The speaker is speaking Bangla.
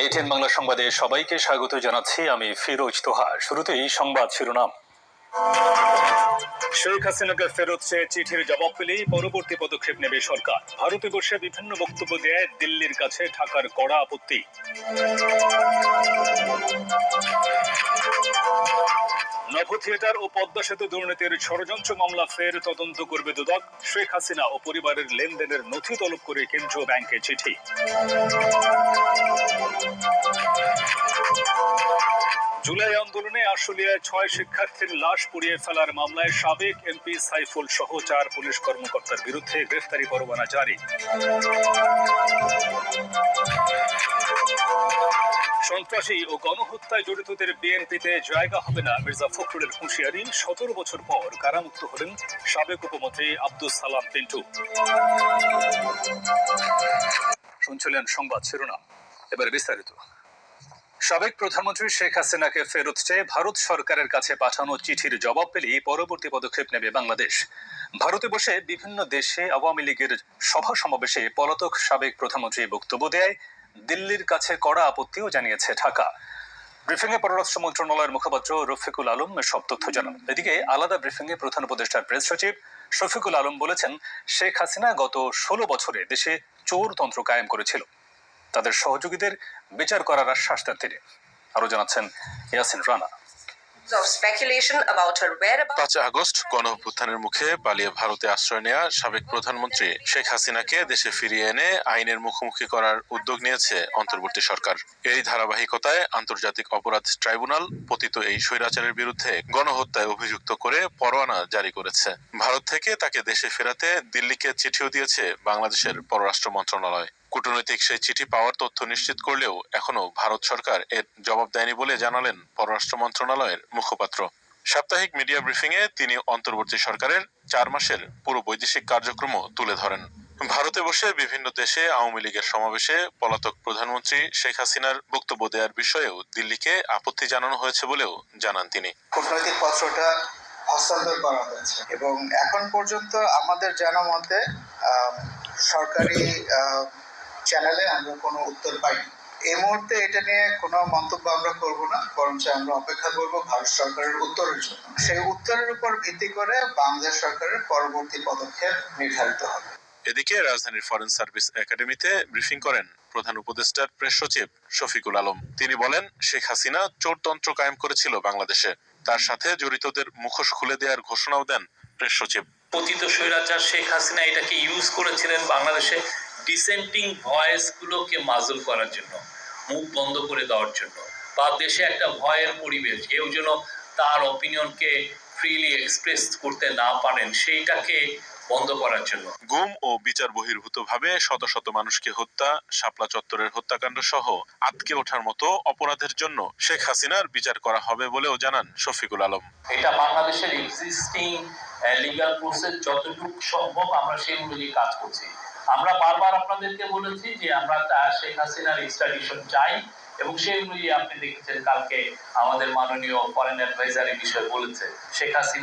এইটেন বাংলা সংবাদে সবাইকে স্বাগত জানাচ্ছি আমি ফিরোজ তোহা শুরুতেই সংবাদ শিরোনাম। শেখ হাসিনাকে ফেরত চেয়ে চিঠির জবাব পেলেই পরবর্তী পদক্ষেপ নেবে সরকার। ভারতে বসে বিভিন্ন বক্তব্য দেয় দিল্লির কাছে ঢাকার কড়া আপত্তি। নভ থিয়েটার ও পদ্মা সেতু দুর্নীতির ষড়যন্ত্র মামলা ফের তদন্ত করবে দুদক। শেখ হাসিনা ও পরিবারের লেনদেনের নথি তলব করে কেন্দ্রীয় ব্যাংকে চিঠি। জুলাই আন্দোলনে আশুলিয়ায় ছয় শিক্ষার্থীর লাশ পুড়িয়ে ফেলার মামলায় সাবেক এমপি সাইফুল সহ চার পুলিশ কর্মকর্তার বিরুদ্ধে গ্রেফতারি পরোয়ানা জারি। সন্ত্রাসী ও গণহত্যায় জড়িতদের বিএনপিতে জায়গা হবে না মির্জা ফখরুলের হুঁশিয়ারি। সতেরো বছর পর কারামুক্ত হলেন সাবেক উপমন্ত্রী আব্দুল সালাম পিন্টু। শুনছিলেন সংবাদ শিরোনাম। এবার বিস্তারিত। সাবেক প্রধানমন্ত্রী শেখ হাসিনাকে ফেরত চেয়ে ভারত সরকারের কাছে পাঠানো চিঠির জবাব পেলেই পরবর্তী পদক্ষেপ নেবে বাংলাদেশ। ভারতে বসে বিভিন্ন দেশে আওয়ামী লীগের সভা সমাবেশে পলাতক সাবেক প্রধানমন্ত্রী বক্তব্য দেয়। দিল্লির কাছে কড়া আপত্তিও জানিয়েছে ঢাকা। ব্রিফিংয়ে পররাষ্ট্র মন্ত্রণালয়ের মুখপাত্র রফিকুল আলম সব তথ্য জানান। এদিকে আলাদা ব্রিফিংয়ে প্রধান উপদেষ্টার প্রেস সচিব শফিকুল আলম বলেছেন, শেখ হাসিনা গত ষোলো বছরে দেশে চোরতন্ত্র কায়েম করেছিল। তাদের সহযোগীদের বিচার করার আশ্বাস দেন তিনি। আরও জানাচ্ছেন ইয়াসিন রানা. পাঁচ আগস্ট গণঅভ্যুত্থানের মুখে পালিয়ে ভারতে আশ্রয় নেওয়া সাবেক প্রধানমন্ত্রী শেখ হাসিনাকে দেশে ফিরিয়ে এনে আইনের মুখোমুখি করার উদ্যোগ নিয়েছে অন্তর্বর্তী সরকার। এরই ধারাবাহিকতায় আন্তর্জাতিক অপরাধ ট্রাইব্যুনাল পতিত এই স্বৈরাচারের বিরুদ্ধে গণহত্যায় অভিযুক্ত করে পরোয়ানা জারি করেছে। ভারত থেকে তাকে দেশে ফেরাতে দিল্লিকে চিঠিও দিয়েছে বাংলাদেশের পররাষ্ট্র মন্ত্রণালয়। কূটনৈতিক সেই চিঠি পাওয়ার তথ্য নিশ্চিত করলেও এখনও ভারত সরকার এর জবাব দেয়নি বলে জানালেন পররাষ্ট্র মন্ত্রণালয়ের মুখপাত্র। সাপ্তাহিক মিডিয়া ব্রিফিংয়ে তিনি অন্তর্বর্তী সরকারের চার মাসের পুরো বৈদেশিক কার্যক্রমও তুলে ধরেন। ভারতে বসে বিভিন্ন দেশে আওয়ামী লীগের সমাবেশে পলাতক প্রধানমন্ত্রী শেখ হাসিনার বক্তব্য দেওয়ার বিষয়েও দিল্লিকে আপত্তি জানানো হয়েছে বলেও জানান তিনি। কূটনৈতিক পত্রটা হস্তান্তর করা হয়েছে এবং এখন পর্যন্ত আমাদের জানা মতে সরকারি চ্যানেলে আমরা কোনো উত্তর পাইনি। এই মুহূর্তে এটা নিয়ে কোনো মন্তব্য আমরা করব না বরঞ্চ আমরা অপেক্ষা করব ভারত সরকারের উত্তরের জন্য। সেই উত্তরের উপর ভিত্তি করে বাংলাদেশ সরকারের পরবর্তী পদক্ষেপ নির্ধারিত হবে। এদিকে রাজধানীর ফরেন সার্ভিস একাডেমিতে ব্রিফিং করেন প্রধান উপদেষ্টার প্রেস সচিব শফিকুল আলম। তিনি বলেন শেখ হাসিনা চোরতন্ত্র কায়েম করেছিল বাংলাদেশে। তার সাথে জড়িতদের মুখোশ খুলে দেওয়ার ঘোষণাও দেন প্রেস সচিব। পতিত স্বৈরাচার শেখ হাসিনা এটাকে ইউজ করেছিলেন বাংলাদেশে। ডিসেন্টিং ভয়েস গুলোকে মাজল করার জন্য মুখ বন্ধ করে দেওয়ার জন্য বা দেশে একটা ভয়ের পরিবেশ কেউ যেন তার অপিনিয়নকে ফ্রিলি এক্সপ্রেস করতে না পারেন সেইটাকে বন্ধ করার জন্য। গুম ও বিচার বহির্ভূতভাবে শত শত মানুষকে হত্যা শাপলা চত্বরের হত্যাকাণ্ড সহ আটকে ওঠার মতো অপরাধের জন্য শেখ হাসিনার বিচার করা হবে বলেও জানান শফিকুল আলম। এটা বাংলাদেশের এক্সিস্টিং লিগাল প্রসেস যতটুকু সম্ভব আমরা সেই অনুযায়ী কাজ করছি। আমরা বারবার আপনাদেরকে বলেছি যে আমরা শেখ হাসিনার এক্সট্রাডিশন চাই এবং সেই অনুযায়ী আপনি দেখেছেন কালকে আমাদের মাননীয় ফরেন অ্যাডভাইজার এই বিষয়ে বলেছে, শেখ হাসিনা